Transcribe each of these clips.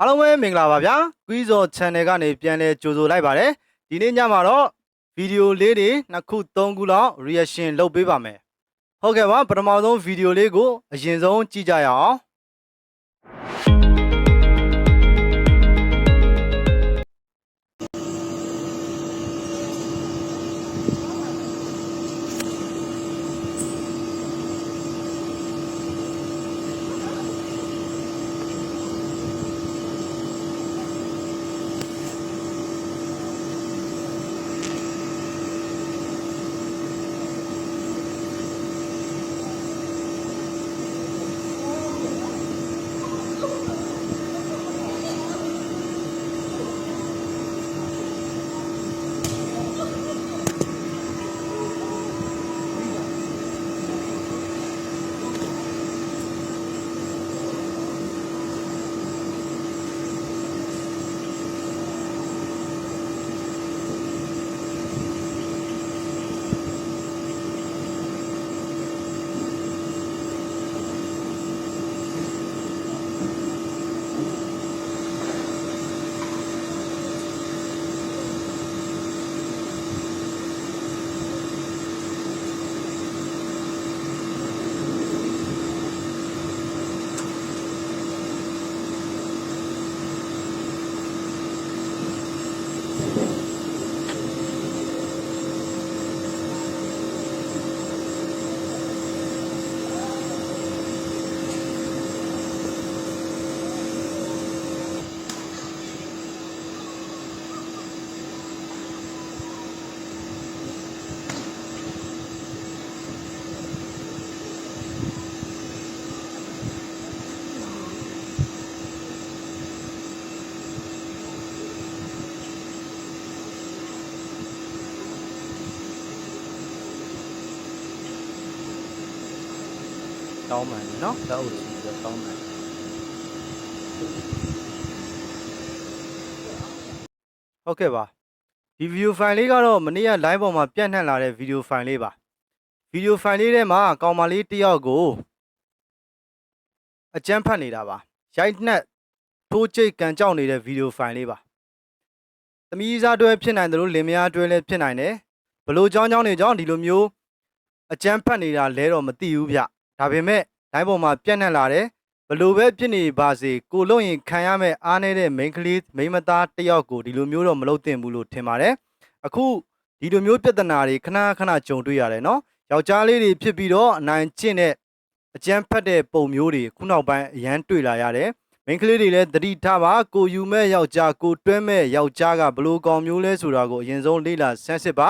အားလုံးပဲမင်္ဂလာပါဗျာကွီးဇော် channel ကနေပြန်လဲကြိုဆိုလိုက်ပါတယ်ဒီနေ့ညမှာတော့ဗီဒီယိုလေးတွေနှစ်ခုသုံးခုလောက် reaction လုပ်ပေးပါမယ်ဟုတ်ကဲ့ပါပထမဆုံးဗီဒီယိုလေးကိုအရင်ဆုံးကြည့်ကြရအောင် တောင်းမှန်တယ်နော်လက်အုပ်ချီပြီးတော့တောင်းမှန်ဟုတ်ကဲ့ပါဒီဗီဒီယိုဖိုင်လေးကတော့မနေ့က live ပေါ်မှာပြန့်နှံ့လာတဲ့ဗီဒီယိုဖိုင်လေးပါဗီဒီယိုဖိုင်လေးထဲမှာကောင်မလေးတစ်ယောက်ကိုအကြမ်းဖက်နေတာပါရိုက်နှက်ထိုးကြိတ်ကန်ကြောက်နေတဲ့ဗီဒီယိုဖိုင်လေးပါသမီးစားတွဲဖြစ်နိုင်တယ်လို့လင်မယားတွဲလည်းဖြစ်နိုင်တယ်ဘလို့ကြောင်းကြောင်းနေကြောင်းဒီလိုမျိုးအကြမ်းဖက်နေတာလဲတော့မသိဘူးဗျ ဒါပေမဲ့တိုင်းပေါ်မှာပြန့်နှံ့လာတယ်ဘလို့ပဲဖြစ်နေပါစေကိုလုံးရင်ခံရမဲ့အားနေတဲ့ main ကလေး main မသားတစ်ယောက်ကိုဒီလိုမျိုးတော့မလုပ်သင့်ဘူးလို့ထင်ပါတယ်အခုဒီလိုမျိုးပြဿနာတွေခဏခဏကြုံတွေ့ရတယ်နော်ယောက်ျားလေးတွေဖြစ်ပြီးတော့အနိုင်ကျင့်တဲ့အကြမ်းဖက်တဲ့ပုံမျိုးတွေခုနောက်ပိုင်းအရန်တွေ့လာရတယ် main ကလေးတွေလည်းသတိထားပါကိုယူမဲ့ယောက်ျားကိုတွဲမဲ့ယောက်ျားကဘလို့ကောင်မျိုးလဲဆိုတာကိုအရင်ဆုံးလေ့လာဆန်းစစ်ပါ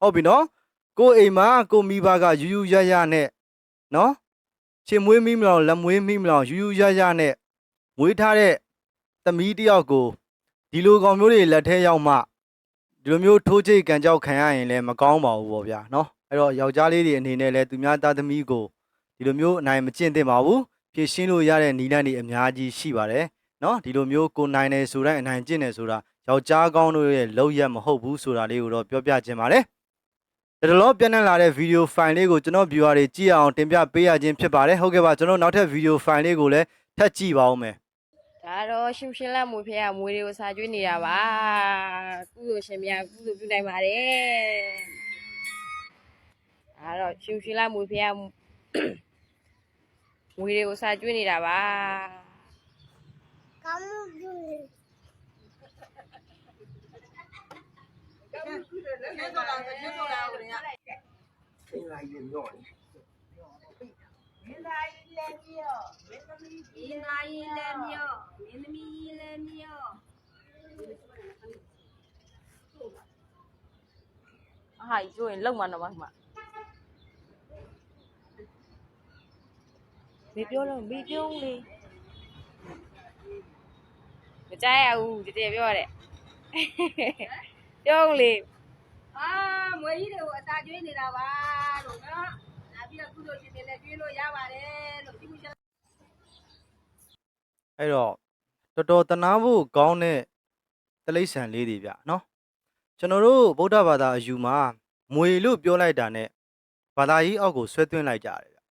ဟုတ်ပြီနော်ကိုအိမ်မှာကိုမိဘကယူယူရရနဲ့ နော်ခြေမွေးမိမလောင်လက်မွေးမိမလောင်ယူယူရရနဲ့မွေးထားတဲ့သမီးတယောက်ကိုဒီလိုကောင်မျိုးတွေလက်ထဲရောက်မှဒီလိုမျိုးထိုးချိတ်ကန်ကြောက်ခံရရင်လည်းမကောင်းပါဘူးပေါ့ဗျာနော်အဲ့တော့ယောက်ျားလေးတွေအနေနဲ့လည်းသူများသားသမီးကိုဒီလိုမျိုးအနိုင်မကျင့်သင့်ပါဘူးဖြည့်ရှင်းလို့ရတဲ့နီးလန်းတွေအများကြီးရှိပါတယ်နော်ဒီလိုမျိုးကိုနိုင်တယ်ဆိုတဲ့အနိုင်ကျင့်တယ်ဆိုတာယောက်ျားကောင်းတို့ရဲ့လောက်ရမဟုတ်ဘူးဆိုတာလေးကိုတော့ပြောပြခြင်းပါတယ် ဒါတော့ပြန်နှံလာတဲ့ဗီဒီယိုဖိုင်လေးကိုကျွန်တော် viewer တွေကြည့်အောင်တင်ပြပေးရခြင်းဖြစ်ပါတယ်ဟုတ်ကဲ့ပါကျွန်တော်နောက်ထပ်ဗီဒီယိုဖိုင်လေးကိုလည်းထပ်ကြည့်ပါဦးမယ်ဒါတော့ရှင်ရှင်လက်မွေဖေးကမွေတွေကိုစာကျွေးနေတာပါကုသိုလ်ရှင်များကုသိုလ်ပြုနိုင်ပါတယ်ဒါတော့ရှင်ရှင်လက်မွေဖေးကမွေတွေကိုစာကျွေးနေတာပါကောင်းမှုပြု လေဒီနိုင်လည်းမြော့မင်းသမီးလည်းမြော့အဟာကျွရင်လုံမှာတော့မှာမေပြောလို့မေပြောလေမကြိုက်ရဘူးတကယ်ပြောရတယ်ပြောလေ အာမွေကြီးတွေကိုအစာကျွေးနေတာပါလို့နော်။ဒါပြီးတော့ကုသိုလ်ရှင်တွေလည်းကျွေးလို့ရပါတယ်လို့ဒီမှုရှင်အဲ့တော့တော်တော်တနာဖို့ကောင်းတဲ့တလိ္ဆန်လေးတွေဗျနော်ကျွန်တော်တို့ဗုဒ္ဓဘာသာအယူမှာမွေလို့ပြောလိုက်တာနဲ့ဘာသာကြီးအောက်ကိုဆွဲသွင်းလိုက်ကြတယ်ဗျအဲ့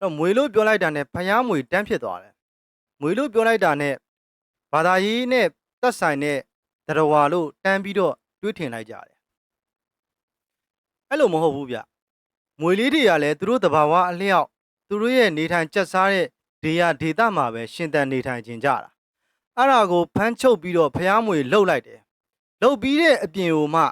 တော့မွေလို့ပြောလိုက်တာနဲ့ဖျားမွေတန်းဖြစ်သွားတယ်မွေလို့ပြောလိုက်တာနဲ့ဘာသာရေးနဲ့သက်ဆိုင်တဲ့တရဝါလို့တန်းပြီးတော့တွေးထင်လိုက်ကြတယ် အဲ့လိုမဟုတ်ဘူးဗျမွေလေးတွေကလည်းသူတို့တဘာဝအလျောက်သူတို့ရဲ့နေထိုင်ကြက်စားတဲ့ဒေယာဒေတာမှာပဲရှင်သန်နေထိုင်ခြင်းကြတာအဲ့ဒါကိုဖမ်းချုပ်ပြီးတော့ဖျားမွေလှုပ်လိုက်တယ်လှုပ်ပြီးတဲ့အပြင်ကိုမှ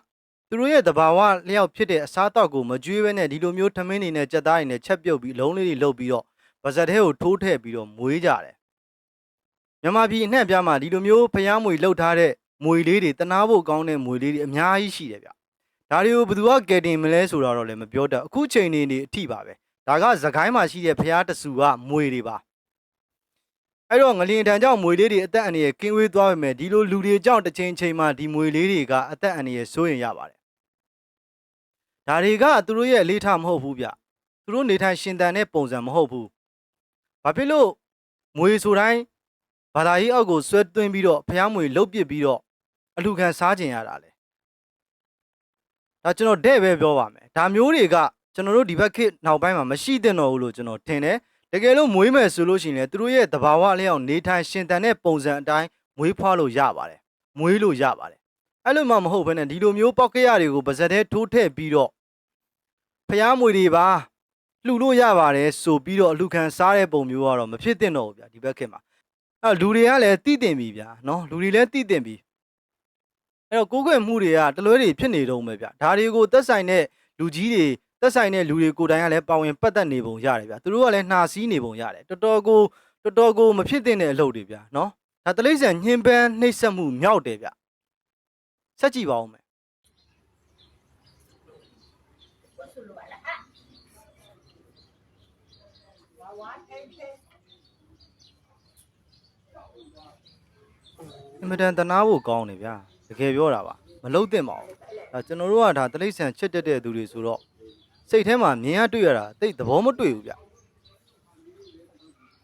သူတို့ရဲ့တဘာဝလျောက်ဖြစ်တဲ့အစားအသောက်ကိုမကြွေးဘဲနဲ့ဒီလိုမျိုးထမင်းတွေနဲ့ကြက်သားတွေနဲ့ချက်ပြုတ်ပြီးအလုံးလေးတွေလှုပ်ပြီးတော့ပါဇက်ထဲကိုထိုးထည့်ပြီးတော့မွေးကြတယ်မြန်မာပြည်အနှံ့အပြားမှာဒီလိုမျိုးဖျားမွေလှုပ်ထားတဲ့မွေလေးတွေတနာဖို့ကောင်းတဲ့မွေလေးတွေအများကြီးရှိတယ်ဗျ ဒါတွေကိုဘယ်သူကကယ်တင်မလဲဆိုတော့လည်းမပြောတတ်အခုချိန်နေနေအထိပါပဲဒါကသခိုင်းမှာရှိတဲ့ဖျားတဆူကမွေတွေပါအဲ့တော့ငလျင်တန်ကြောင့်မွေလေးတွေအသက်အန္တရာယ်ကင်းဝေးသွားပါမယ်ဒီလိုလူတွေကြောင့်တစ်ချိန်ချိန်မှာဒီမွေလေးတွေကအသက်အန္တရာယ်စိုးရင်ရပါတယ်ဒါတွေကသူတို့ရဲ့အလေးထားမဟုတ်ဘူးဗျသူတို့နေထိုင်ရှင်သန်တဲ့ပုံစံမဟုတ်ဘူးဘာဖြစ်လို့မွေဆိုတိုင်းဘာသာရေးအောက်ကိုဆွဲသွင်းပြီးတော့ဖျားမွေလှုပ်ပစ်ပြီးတော့အလူခံစားကျင်ရတာလေ ဒါကျွန်တော်တဲ့ပဲပြောပါမယ်ဒါမျိုးတွေကကျွန်တော်တို့ဒီဘက်ခေတ်နောက်ပိုင်းမှာမရှိသင့်တော့ဘူးလို့ကျွန်တော်ထင်တယ်တကယ်လို့မွေးမယ်ဆိုလို့ရှိရင်လေသူတို့ရဲ့တဘာဝအလျောက်နေထိုင်ရှင်သန်တဲ့ပုံစံအတိုင်းမွေးဖွားလို့ရပါတယ်မွေးလို့ရပါတယ်အဲ့လိုမှမဟုတ်ဘဲနဲ့ဒီလိုမျိုးပေါက်ကရတွေကိုပါဇက်ထဲထိုးထည့်ပြီးတော့ဖျားမွေတွေပါလှူလို့ရပါတယ်ဆိုပြီးတော့အလူခံစားတဲ့ပုံမျိုးကတော့မဖြစ်သင့်တော့ဘူးဗျာဒီဘက်ခေတ်မှာအဲ့လူတွေကလည်းတိတင်ပြီဗျာနော်လူတွေလည်းတိတင်ပြီ အဲ့တော့ကိုယ်ကွယ်မှုတွေကတလွဲတွေဖြစ်နေတော့မယ်ဗျာဒါတွေကိုသက်ဆိုင်တဲ့လူကြီးတွေသက်ဆိုင်တဲ့လူတွေကိုယ်တိုင်ကလည်းပါဝင်ပတ်သက်နေပုံရတယ်ဗျာသူတို့ကလည်းနှာစည်းနေပုံရတယ်တော်တော်ကိုတော်တော်ကိုမဖြစ်သင့်တဲ့အလုပ်တွေဗျာနော်ဒါတလိမ့်ဆန်ညှဉ်းပန်းနှိပ်စက်မှုမြောက်တယ်ဗျဆက်ကြည့်ပါဦးမယ်အင်မတန်တနာဖို့ကောင်းနေဗျာတ ကယ်ပြောတာပါမလုံးသင့်ပါဘူးဒါကျွန်တော်တို့ကဒါတလိษံချစ်တတ်တဲ့သူတွေဆိုတော့စိတ်ထဲမှာမြင်ရတွေ့ရတာတိတ်သဘောမတွေ့ဘူးဗျ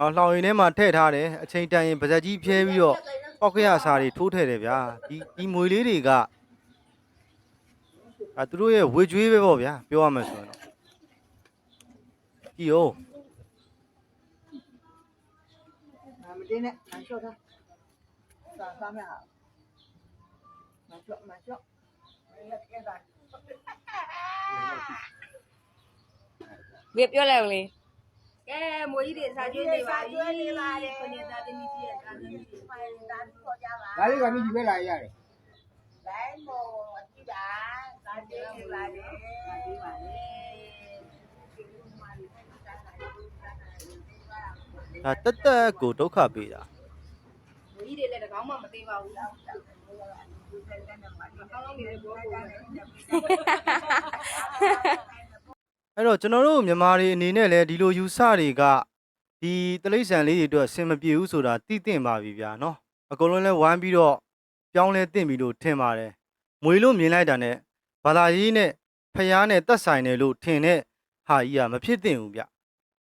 အော်လှောင်ရင်ထဲမှာထည့်ထားတယ်အချိန်တန်ရင်ပါဇက်ကြီးဖြဲပြီးတော့ပောက်ခရစာတွေထိုးထည့်တယ်ဗျာဒီဒီမွေလေးတွေကအဲသူတို့ရဲ့ဝေကျွေးပဲပေါ့ဗျာပြောရမယ်ဆိုရင်တော့ကြည့်ဦးမတင်းနဲ့မလျှော့ထားစားစားမယ်ဟာ မလျှော့မလျှော့မင်းလည်းကဲတာဘယ်ပြောလိုက်အောင်လေကဲမွေးကြီးတွေစာကျွေးနေပါပြီခွနေသားသမီးကြီးရဲ့သားသမီးတွေဖိုင်သားခေါ်ကြပါဒါလေးကမြည်ပဲလာရတယ်လိုင်းမောအကြည့်တာစာကျွေးနေပါလေဒီပါလေဒါတက်တက်ကိုဒုက္ခပေးတာမွေးကြီးတွေလည်းတကောင်းမှမသိပါဘူးလားကောင်းကောင်းနေတဲ့ဘောကို အဲ့တော့ကျွန်တော်တို့မြန်မာတွေအနေနဲ့လည်းဒီလိုယူဆတွေကဒီတလိษံလေးတွေအတွက်အဆင်မပြေဘူးဆိုတာသိသင့်ပါပြီဗျာနော်အကုန်လုံးလဲဝိုင်းပြီးတော့ပြောင်းလဲသင့်ပြီလို့ထင်ပါတယ်မွေလို့မြင်လိုက်တာနဲ့ဘာသာရေးနဲ့ဖျားနဲ့တက်ဆိုင်တယ်လို့ထင်တဲ့ဟာကြီးကမဖြစ်သင့်ဘူးဗျ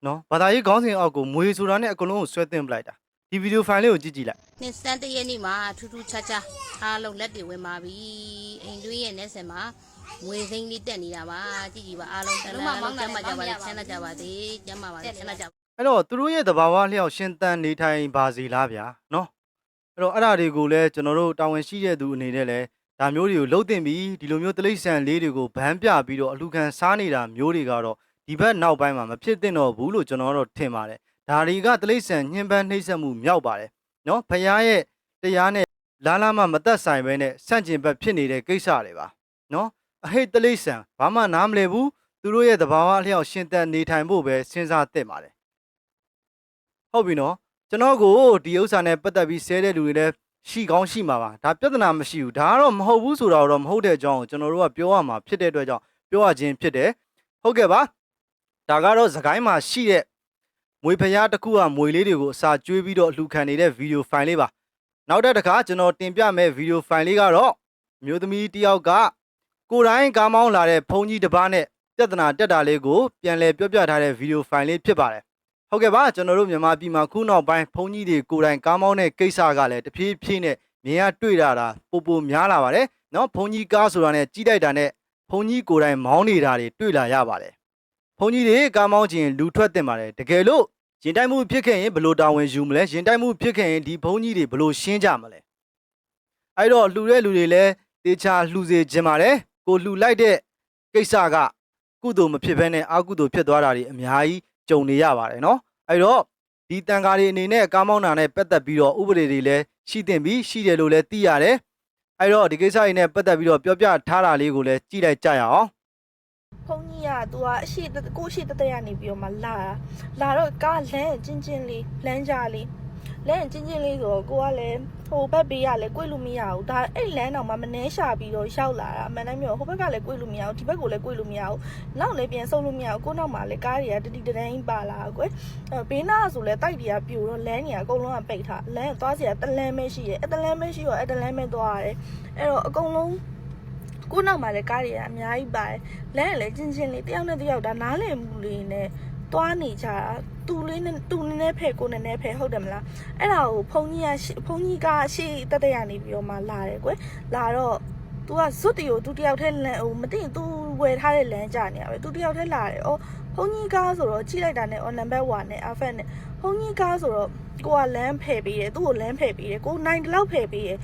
နော်ဘာသာရေးခေါင်းစဉ်အောက်ကိုမွေဆိုတာနဲ့အကုန်လုံးကိုဆွဲသင့်ပလိုက်တာ ဒီဗီဒီယိုဖိုင်လေးကိုကြည့်ကြည့်လိုက်နှစ်စန်းတရက်နေ့မှာထူးထူးခြားခြားအားလုံးလက်တွေဝင်ပါပြီအိမ်တွင်းရဲ့နေဆက်မှာငွေစိမ့်လေးတက်နေတာပါကြည့်ကြည့်ပါအားလုံးတလုံးမမောင်းကြမှာကြပါလေချမ်းသာကြပါသေးကျမ်းပါပါချမ်းသာကြပါအဲ့တော့သူတို့ရဲ့သဘာဝလျောက်ရှင်သန်နေထိုင်ပါစီလားဗျာနော်အဲ့တော့အဲ့ဒါတွေကိုလည်းကျွန်တော်တို့တာဝန်ရှိတဲ့သူအနေနဲ့လည်းဒါမျိုးတွေကိုလှုပ်တင်ပြီးဒီလိုမျိုးတလိษံလေးတွေကိုဗန်းပြပြီးတော့အလူခံစားနေတာမျိုးတွေကတော့ဒီဘက်နောက်ပိုင်းမှာမဖြစ်သင့်တော့ဘူးလို့ကျွန်တော်တို့ထင်ပါတယ် ဒါတွေကတလိษံညှဉ်းပန်းနှိပ်စက်မှုမြောက်ပါတယ်နော်ဖရားရဲ့တရားနဲ့လာလာမှမသက်ဆိုင်ပဲနဲ့ဆန့်ကျင်ဘက်ဖြစ်နေတဲ့ကိစ္စတွေပါနော်အဟိတ်တလိษံဘာမှနားမလည်ဘူးသူတို့ရဲ့သဘာဝအလျောက်ရှင်သန်နေထိုင်ဖို့ပဲစဉ်းစားသင့်ပါတယ်ဟုတ်ပြီနော်ကျွန်တော်ကိုဒီဥစ္စာနဲ့ပတ်သက်ပြီးဆဲတဲ့လူတွေလည်းရှိကောင်းရှိမှာပါဒါပြဿနာမရှိဘူးဒါကတော့မဟုတ်ဘူးဆိုတာတော့မဟုတ်တဲ့အကြောင်းကိုကျွန်တော်တို့ကပြောရမှာဖြစ်တဲ့အတွက်ကြောင့်ပြောရခြင်းဖြစ်တယ်ဟုတ်ကဲ့ပါဒါကတော့သခိုင်းမှာရှိတဲ့ မွေဖျားတစ်ခုကမွေလေးတွေကိုအစာကျွေးပြီးတော့အလှခံနေတဲ့ဗီဒီယိုဖိုင်လေးပါနောက်တစ်ခါကျွန်တော်တင်ပြမယ့်ဗီဒီယိုဖိုင်လေးကတော့မျိုးသမီးတစ်ယောက်ကကိုယ်တိုင်ကားမောင်းလာတဲ့ဖုန်ကြီးတစ်ပါးနဲ့ပြဿနာတက်တာလေးကိုပြန်လည်ပြောပြထားတဲ့ဗီဒီယိုဖိုင်လေးဖြစ်ပါတယ်ဟုတ်ကဲ့ပါကျွန်တော်တို့မြန်မာပြည်မှာခုနောက်ပိုင်းဖုန်ကြီးတွေကိုယ်တိုင်ကားမောင်းတဲ့ကိစ္စကလည်းတဖြည်းဖြည်းနဲ့မြင်ရတွေ့လာတာပိုပိုများလာပါတယ်နော်ဖုန်ကြီးကားဆိုတာနဲ့ကြီးတိုက်တာနဲ့ဖုန်ကြီးကိုယ်တိုင်မောင်းနေတာတွေတွေ့လာရပါတယ် ဘုန်းကြီးတွေကားမောင်းခြင်းလူထွက်တင်ပါတယ်တကယ်လို့ရင်တိုက်မှုဖြစ်ခဲ့ရင်ဘယ်လိုတာဝန်ယူမလဲရင်တိုက်မှုဖြစ်ခဲ့ရင်ဒီဘုန်းကြီးတွေဘယ်လိုရှင်းကြမလဲအဲ့တော့လှူတဲ့လူတွေလည်းတေချာလှူစေခြင်းပါတယ်ကိုလှူလိုက်တဲ့ကိစ္စကကုသိုလ်မဖြစ်ဘဲနဲ့အကုသိုလ်ဖြစ်သွားတာတွေအများကြီးကြုံနေရပါတယ်နော်အဲ့တော့ဒီတန်ဃာတွေအနေနဲ့ကားမောင်းတာနဲ့ပတ်သက်ပြီးတော့ဥပဒေတွေလည်းရှိတင်ပြီးရှိတယ်လို့လည်းသိရတယ်အဲ့တော့ဒီကိစ္စတွေနဲ့ပတ်သက်ပြီးတော့ပြောပြထားတာလေးကိုလည်းကြည့်လိုက်ကြရအောင်ဖု န်းကြီးက तू ကအရှိတကိုရှိတတဲ့ရနေပြီးတော့မှလာတာလာတော့ကားလမ်းချင်းချင်းလေးလမ်းကြလေးလမ်းချင်းချင်းလေးဆိုတော့ကိုကလည်းဟိုဘက်ဘေးကလည်း꿰လို့မရဘူးဒါအဲ့လမ်းတော့မှမနှဲရှာပြီးတော့ရောက်လာတာအမှန်တမ်းပြောဟိုဘက်ကလည်း꿰လို့မရဘူးဒီဘက်ကလည်း꿰လို့မရဘူးနောက်လည်းပြန်ဆုပ်လို့မရဘူးကိုနောက်မှလည်းကားတွေကတတိတတိုင်းပါလာကွယ်အဲ့ဘေးနားဆိုလည်းတိုက်တွေကပြိုတော့လမ်းတွေကအကုန်လုံးကပိတ်ထားလမ်းကသွားစီကတလမ်းပဲရှိရဲ့အဲ့တလမ်းပဲရှိတော့အဲ့တလမ်းပဲသွားရတယ်အဲ့တော့အကုန်လုံး ကိုနောက်မှာလည်းကားတွေကအများကြီးပါတယ်လမ်းကလည်းချင်းချင်းလေးတယောက်နဲ့တယောက်ဒါနားလည်မှုလေးနဲ့တွားနေကြတာတူလေးနဲ့တူနည်းနည်းဖဲကိုနည်းနည်းဖဲဟုတ်တယ်မလားအဲ့ဒါကိုဖုန်ကြီးကရှေ့ဖုန်ကြီးကရှေ့တက်တက်ရနေပြီးတော့မှလာတယ်ကွယ်လာတော့ तू ကဇွတ်တီကို तू တယောက်တည်းလမ်းဟိုမသိရင် तू ဝယ်ထားတဲ့လမ်းကြနေရပဲ तू တယောက်တည်းလာတယ်အော်ဖုန်ကြီးကားဆိုတော့ကြည့်လိုက်တာနဲ့ on number 1နဲ့ alpha နဲ့ ဖုန်ကြီးကားဆိုတော့ကိုကလမ်းဖယ်ပေးတယ်သူ့ကိုလမ်းဖယ်ပေးတယ်ကိုနိုင်တလောက်ဖယ်ပေးတယ်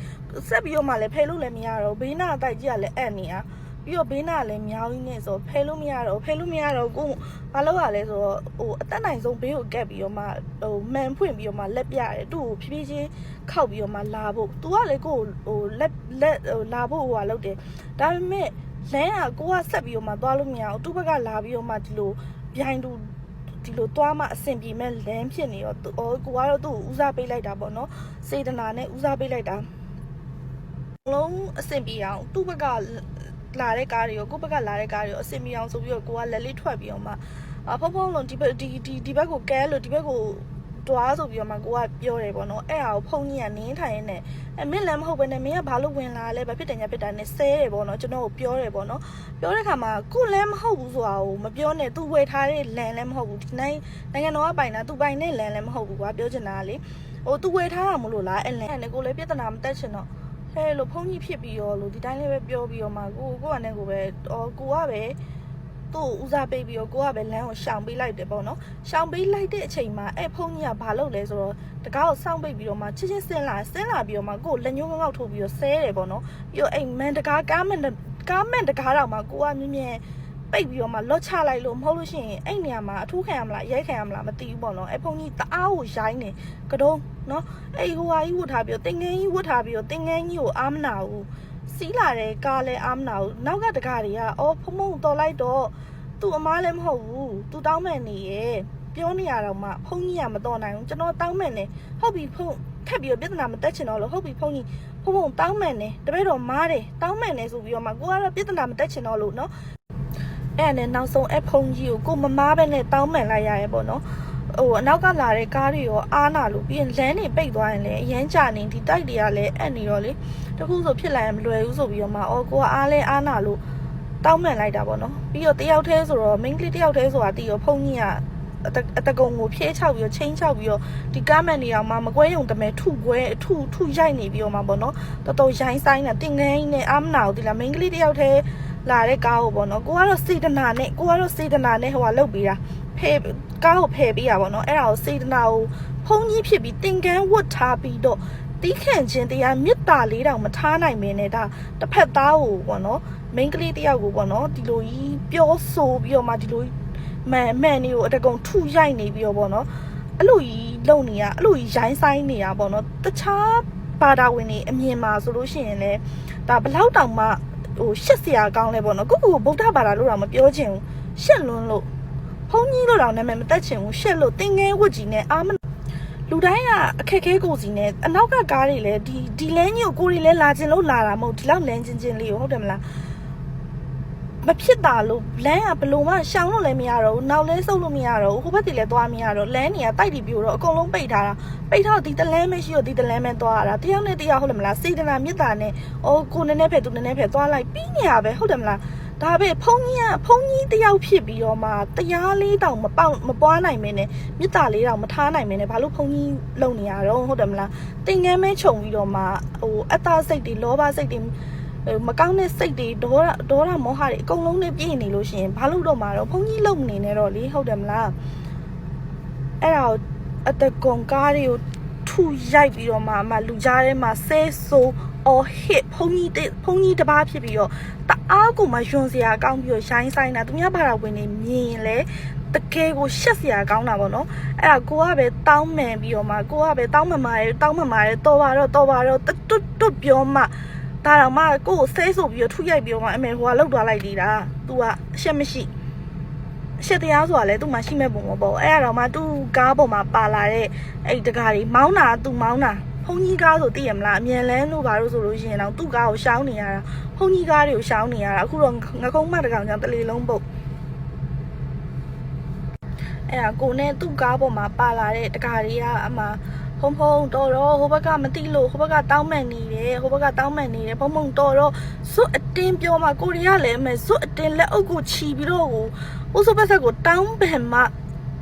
ဆက်ပြီးတော့မှလည်းဖယ်လို့လည်းမရတော့ဘူးဘေးနာအတိုက်ကြီးကလည်းအပ်နေတာပြီးတော့ဘေးနာလည်းမြောင်းကြီးနေဆိုဖဲလို့မရတော့ဖဲလို့မရတော့ကိုဘာလို့ရလဲဆိုတော့ဟိုအသက်နိုင်ဆုံးဘေးကိုကက်ပြီးတော့မှဟိုမန်ဖွင့်ပြီးတော့မှလက်ပြရတယ်သူ့ကိုဖြည်းဖြည်းချင်းခောက်ပြီးတော့မှလာဖို့ तू ကလည်းကိုဟိုလက်လက်ဟိုလာဖို့ဟိုဟာလုပ်တယ်ဒါပေမဲ့လမ်းကကိုကဆက်ပြီးတော့မှသွားလို့မရဘူးသူ့ဘက်ကလာပြီးတော့မှဒီလိုပြိုင်တူ ဒီလိုသွားမှအဆင်ပြေမဲ့လမ်းဖြစ်နေတော့အော်ကိုကတော့သူ့ကိုဦးစားပေးလိုက်တာပေါ့နော်စေတနာနဲ့ဦးစားပေးလိုက်တာလုံးအဆင်ပြေအောင်သူ့ဘက်ကလာတဲ့ကားတွေကိုကိုယ့်ဘက်ကလာတဲ့ကားတွေကိုအဆင်ပြေအောင်ဆိုပြီးတော့ကိုကလက်လေးထွက်ပြီးတော့မှအဖုံဖုံလုံးဒီဘက်ဒီဒီဒီဘက်ကိုကဲလို့ဒီဘက်ကို တွားဆိုပြီးတော့မှကိုကပြောတယ်ပေါ့နော်အဲ့ဒါကိုဖုန်းကြီးကနင်းထိုင်နေအမင်းလည်းမဟုတ်ဘဲနဲ့မင်းကဘာလို့ဝင်လာလဲဘာဖြစ်တယ်ညာဖြစ်တာနဲ့ဆဲတယ်ပေါ့နော်ကျွန်တော်ကိုပြောတယ်ပေါ့နော်ပြောတဲ့ခါမှာကိုလည်းမဟုတ်ဘူးဆိုတာကိုမပြောနဲ့သူဝယ်ထားတဲ့လန်လည်းမဟုတ်ဘူးဒီနိုင်နိုင်ငံတော်ကပိုင်တာသူပိုင်တဲ့လန်လည်းမဟုတ်ဘူးကွာပြောချင်တာကလေဟိုသူဝယ်ထားတာမလို့လားအဲ့လန်အဲ့ကိုလည်းပြဿနာမတက်ချင်တော့ဟဲ့လို့ဖုန်းကြီးဖြစ်ပြီးရောလို့ဒီတိုင်းလေးပဲပြောပြီးတော့မှကိုကိုကလည်းကိုပဲအော်ကိုကပဲ သူ့ဦးစားပေးပြီးတော့ကိုကပဲလမ်းကိုရှောင်ပေးလိုက်တယ်ပေါ့နော်ရှောင်ပေးလိုက်တဲ့အချိန်မှာအဲ့ဖုန်းကြီးကဘာလုပ်လဲဆိုတော့တကားကိုစောင့်ပိတ်ပြီးတော့မှချစ်ချင်းဆင်းလာဆင်းလာပြီးတော့မှကိုကိုလက်ညှိုးငေါက်ထုတ်ပြီးတော့ဆဲတယ်ပေါ့နော်ပြီးတော့အဲ့မန်တကားကားမန်ကားမန်တကားတော့မှကိုကမြင်မြင်ပိတ်ပြီးတော့မှလော့ချလိုက်လို့မဟုတ်လို့ရှိရင်အဲ့နေရာမှာအထူးခံရမလားရိုက်ခံရမလားမသိဘူးပေါ့နော်အဲ့ဖုန်းကြီးတအားကိုရိုင်းနေကတော့နော်အဲ့ဟိုဟာကြီးဝတ်ထားပြီးတော့တင်ငန်းကြီးဝတ်ထားပြီးတော့တင်ငန်းကြီးကိုအားမနာဘူး စီးလာတဲ့ကားလည်းအားမနာဘူးနောက်ကတကားတွေကအော်ဖုံဖုံတော်လိုက်တော့သူ့အမားလည်းမဟုတ်ဘူးသူတောင်းမဲ့နေရဲ့ပြောနေရတော့မှဖုန်းကြီးကမတော်နိုင်ဘူးကျွန်တော်တောင်းမဲ့နေဟုတ်ပြီဖုန်းထပ်ပြီးတော့ပြဿနာမတက်ချင်တော့လို့ဟုတ်ပြီဖုန်းကြီးဖုံဖုံတောင်းမဲ့နေတပည့်တော်မားတယ်တောင်းမဲ့နေဆိုပြီးတော့မှကိုကတော့ပြဿနာမတက်ချင်တော့လို့နော်အဲ့နဲ့နောက်ဆုံးအဖုန်းကြီးကိုကိုမမားပဲနဲ့တောင်းမဲ့လိုက်ရရဲ့ပေါ့နော် ဟိုအနောက်ကလာတဲ့ကားတွေရောအားနာလို့ပြီးရင်လမ်းတွေပိတ်သွားရင်လည်းအရန်ကြာနေဒီတိုက်တွေကလည်းအက်နေရောလေတခုဆိုဖြစ်လာရင်မလွယ်ဘူးဆိုပြီးတော့မှအော်ကိုကအားလဲအားနာလို့တောင်းမှန်လိုက်တာပေါ့နော်ပြီးတော့တယောက်တည်းဆိုတော့ main ကလေးတယောက်တည်းဆိုတာတီးရောဖုန်းကြီးကအတအတကုံကိုဖြဲချောက်ပြီးတော့ချင်းချောက်ပြီးတော့ဒီကားမန်တွေအောင်မှမကွဲယုံတမဲထုကွဲထုထုရိုက်နေပြီးတော့မှပေါ့နော်တော်တော်ရိုင်းဆိုင်တာတင်ငန်းနဲ့အာမနာကိုဒီလား main ကလေးတယောက်တည်းလာတဲ့ကားကိုပေါ့နော်ကိုကတော့စေတနာနဲ့ကိုကတော့စေတနာနဲ့ဟိုကလုတ်ပြီးတာဖဲ ကားကိုဖယ်ပေးရပါတော့အဲ့ဒါကိုစေတနာကိုဖုံကြီးဖြစ်ပြီးတင်ကန်းဝတ်ထားပြီးတော့တီးခန့်ခြင်းတရားမေတ္တာလေးတောင်မထားနိုင်မင်းနဲ့ဒါတစ်ဖက်သားကိုပေါ့နော်မိန်းကလေးတယောက်ကိုပေါ့နော်ဒီလိုကြီးပြောဆိုပြီးတော့မှဒီလိုမှန်မှန်နေကိုအတကုံထုရိုက်နေပြီးတော့ပေါ့နော်အဲ့လိုကြီးလုံနေရအဲ့လိုကြီးရိုင်းဆိုင်နေရပေါ့နော်တခြားဘာသာဝင်တွေအမြင်မှာဆိုလို့ရှိရင်လည်းဒါဘလောက်တောင်မှဟိုရှက်စရာကောင်းလဲပေါ့နော်ကိုကိုကိုဗုဒ္ဓဘာသာလို့တော့မပြောချင်ဘူးရှက်လွန်းလို့ဖုန်း ကြီးလို့တော့နာမည်မတက်ချင်ဘူးရှက်လို့တင်ငယ်ဝတ်ကြီးနဲ့အာမလူတိုင်းကအခက်ခဲကိုစီနဲ့အနောက်ကကားတွေလည်းဒီဒီလမ်းကြီးကိုကိုရီလည်းလာခြင်းလို့လာတာမဟုတ်ဒီလောက်လမ်းချင်းချင်းလေးကိုဟုတ်တယ်မလားမဖြစ်တာလို့လမ်းကဘလို့မှရှောင်းလို့လည်းမရတော့ဘူးနောက်လဲဆုပ်လို့မရတော့ဘူးဟိုဘက်တည်းလည်းသွားမရတော့လမ်းတွေကတိုက်တီပြိုတော့အကုန်လုံးပိတ်ထားတာပိတ်ထားတော့ဒီတလမ်းမရှိတော့ဒီတလမ်းပဲသွားရတာတယောက်နဲ့တယောက်ဟုတ်တယ်မလားစေတနာမေတ္တာနဲ့အော်ကိုနည်းနည်းဖက်သူနည်းနည်းဖက်သွားလိုက်ပြီးနေရပဲဟုတ်တယ်မလား ဒါပဲဖုန်းကြီးကဖုန်းကြီးတယောက်ဖြစ်ပြီးတော့မှတရားလေးတောင်မပေါက်မပွားနိုင်မင်းနဲ့မေတ္တာလေးတောင်မထားနိုင်မင်းနဲ့ဘာလို့ဖုန်းကြီးလုံနေရတော့ဟုတ်တယ်မလားတင်ငန်းမဲခြုံပြီးတော့မှဟိုအတ္တစိတ်တွေလောဘစိတ်တွေဟိုမကောင်းတဲ့စိတ်တွေဒေါသဒေါသမောဟတွေအကုန်လုံးနဲ့ပြည့်နေလို့ရှိရင်ဘာလို့တော့မှာတော့ဖုန်းကြီးလုံနေနေတော့လေဟုတ်တယ်မလားအဲ့ဒါကိုအတကုံကားတွေကိုထုရိုက်ပြီးတော့မှအမလူကြားထဲမှာဆဲဆိုအော်ဟစ်ဖုန်ကြီးတစ်ဖုန်ကြီးတစ်ပါးဖြစ်ပြီးတော့တ အားကိုမှယွန်စရာကောင်းပြီးတော့ရှိုင်းဆိုင်တာသူများဘာသာဝင်နေမြင်ရင်လေတကယ်ကိုရှက်စရာကောင်းတာပေါ့နော်အဲ့ဒါကိုကပဲတောင်းမှန်ပြီးတော့မှကိုကပဲတောင်းမှန်ပါတယ်တောင်းမှန်ပါတယ်တော်ပါတော့တော်ပါတော့တွတ်တွတ်တွတ်ပြောမှဒါတော့မှကိုကိုဆဲဆိုပြီးတော့ထုရိုက်ပြီးတော့မှအမေဟိုကလောက်သွားလိုက်သေးတာ तू ကအရှက်မရှိရှစ်တရားဆိုတာလဲသူ့မှာရှိမဲ့ပုံမပေါ့အဲ့ဒါတော့မှသူ့ကားပေါ်မှာပါလာတဲ့အဲ့တကားတွေမောင်းတာသူ့မောင်းတာ ဖုန်ကြီးကားဆိုသိရမလားအမြန်လန်းလို့ဘာလို့ဆိုလို့ရှိရင်တော့သူ့ကားကိုရှောင်းနေရတာဖုန်ကြီးကားတွေကိုရှောင်းနေရတာအခုတော့ငကုံးမတကောင်ကြောင့်တလေလုံးပုတ်အဲ့ဒါကိုနဲ့သူ့ကားပေါ်မှာပါလာတဲ့တကားတွေကအမှဖုံဖုံတော်တော့ဟိုဘက်ကမသိလို့ဟိုဘက်ကတောင်းမှန်နေတယ်ဟိုဘက်ကတောင်းမှန်နေတယ်ဖုံဖုံတော်တော့ဇွတ်အတင်းပြောမှကိုရီးယားလည်းအမေဇွတ်အတင်းလက်အုပ်ကိုခြီပြီးတော့ကိုဥစပတ်ဆက်ကိုတောင်းပန်မှ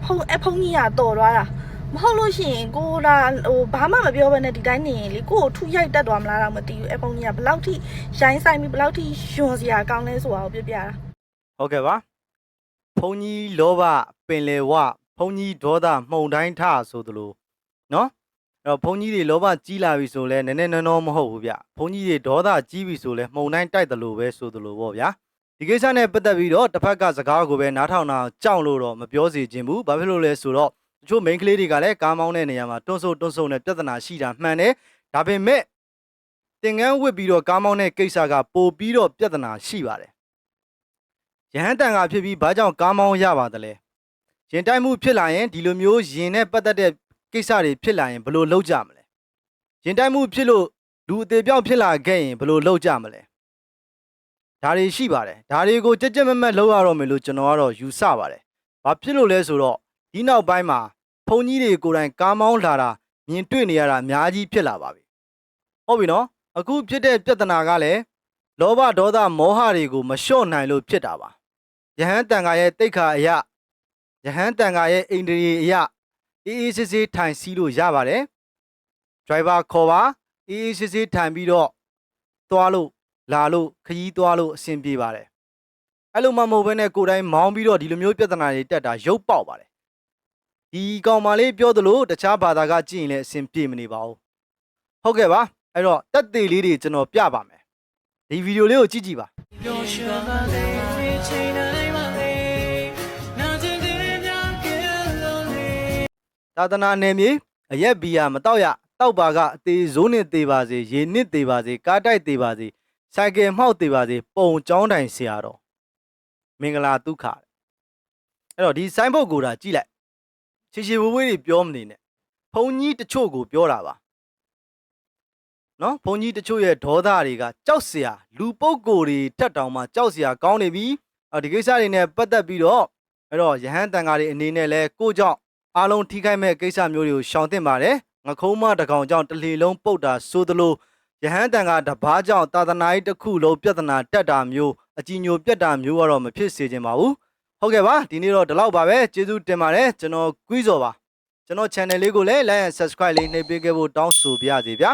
ဖုံအဖုံကြီးရတော်သွားတာ မဟုတ်လို့ရှိရင်ကိုလာဟိုဘာမှမပြောဘဲနဲ့ဒီတိုင်းနေရင်လေကိုကိုထုရိုက်တက်သွားမလားတော့မသိဘူးအဖုံကြီးကဘယ်လောက်ထိရိုင်းဆိုင်ပြီးဘယ်လောက်ထိယွန်စရာကောင်းလဲဆိုတာကိုပြပြတာဟုတ်ကဲ့ပါဘုံကြီးလောဘပင်လေဝဘုံကြီးဒေါသမှုန်တိုင်းထဆိုသလိုနော်အဲ့တော့ဘုံကြီးတွေလောဘကြီးလာပြီဆိုလဲနည်းနည်းနော်နော်မဟုတ်ဘူးဗျဘုံကြီးတွေဒေါသကြီးပြီဆိုလဲမှုန်တိုင်းတိုက်သလိုပဲဆိုသလိုပေါ့ဗျာဒီကိစ္စနဲ့ပတ်သက်ပြီးတော့တစ်ဖက်ကစကားကိုပဲနားထောင်တာကြောက်လို့တော့မပြောစီခြင်းဘူးဘာဖြစ်လို့လဲဆိုတော့တ ချို့ main ကလေးတွေကလည်းကားမောင်းတဲ့နေရာမှာတွန်းဆုပ်တွန်းဆုပ်နဲ့ပြဿနာရှိတာမှန်တယ်ဒါပေမဲ့တင်ကန်းဝစ်ပြီးတော့ကားမောင်းတဲ့ကိစ္စကပိုပြီးတော့ပြဿနာရှိပါတယ်ရဟန်းတန်ကဖြစ်ပြီးဘာကြောင့်ကားမောင်းရပါသလဲရင်တိုက်မှုဖြစ်လာရင်ဒီလိုမျိုးရင်နဲ့ပတ်သက်တဲ့ကိစ္စတွေဖြစ်လာရင်ဘယ်လိုလုပ်ကြမလဲရင်တိုက်မှုဖြစ်လို့လူအသေးပြောက်ဖြစ်လာခဲ့ရင်ဘယ်လိုလုပ်ကြမလဲဒါတွေရှိပါတယ်ဒါတွေကိုကြက်ကြက်မက်မက်လုပ်ရတော့မယ်လို့ကျွန်တော်ကတော့ယူဆပါတယ်ဘာဖြစ်လို့လဲဆိုတော့ ဒီနောက်ပိုင်းမှာဘုံကြီးတွေကိုယ်တိုင်ကားမောင်းလာတာမြင်တွေ့နေရတာအများကြီးဖြစ်လာပါပြီဟုတ်ပြီနော်အခုဖြစ်တဲ့ပြဿနာကလည်းလောဘဒေါသမောဟတွေကိုမလျှော့နိုင်လို့ဖြစ်တာပါယဟန်တန်ဃာရဲ့တိတ်ခါအယယဟန်တန်ဃာရဲ့အိန္ဒြေအယအေးအေးဆေးဆေးထိုင်စီးလို့ရပါတယ်။ driver ခေါ်ပါအေးအေးဆေးဆေးထိုင်ပြီးတော့သွားလို့လာလို့ခရီးသွားလို့အဆင်ပြေပါတယ်။အဲ့လိုမှမဟုတ်ဘဲနဲ့ကိုယ်တိုင်မောင်းပြီးတော့ဒီလိုမျိုးပြဿနာတွေတက်တာရုပ်ပေါက်ပါတယ်။ ဒီကောင်မလေးပြောသလိုတခြားဘာသာကကြည့်ရင်လည်းအဆင်ပြေမနေပါဘူး။ဟုတ်ကဲ့ပါအဲ့တော့တက်သေးလေးတွေကျွန်တော်ပြပါမယ်။ဒီဗီဒီယိုလေးကိုကြည့်ကြည့်ပါသာသနာနယ်မြေအရက်ဘီယာမတော့ရတောက်ပါကအသေးဇိုးနဲ့သေးပါစေရေနစ်သေးပါစေကားတိုက်သေးပါစေဆိုင်ကယ်မှောက်သေးပါစေပုံကြောင်းတိုင်ဆရာတော်မင်္ဂလာဒုက္ခအဲ့တော့ဒီဆိုင်းဘုတ်ကိုဒါကြည့်လိုက် ရှည်ရှည်ဝေးဝေးတွေပြောမနေနဲ့ဘုံကြီးတချို့ကိုပြောတာပါနော်ဘုံကြီးတချို့ရဲ့ဒေါသတွေကကြောက်စရာလူပုဂ္ဂိုလ်တွေထက်တောင်မှကြောက်စရာကောင်းနေပြီဒီကိစ္စတွေနဲ့ပတ်သက်ပြီးတော့အဲ့တော့ယဟန်တန်ဃာတွေအနေနဲ့လဲကိုကြောင့်အားလုံးထိခိုက်မဲ့ကိစ္စမျိုးတွေကိုရှောင်သင့်ပါတယ်ငခုံးမတကောင်ကြောင့်တလီလုံးပုတ်တာဆိုသလိုယဟန်တန်ကတပားကြောင့်သာသနာရေးတစ်ခုလုံးပြဿနာတက်တာမျိုးအကြီးညိုပြက်တာမျိုးကတော့မဖြစ်စေချင်ပါဘူး ဟုတ်ကဲ့ပါဒီနေ့တော့ဒီလောက်ပါပဲကျေးဇူးတင်ပါတယ်ကျွန်တော်ကွီးစော်ပါကျွန်တော် channel လေးကိုလည်း like and subscribe လေးနှိပ်ပေးခဲ့ဖို့တောင်းဆိုပါရစေဗျာ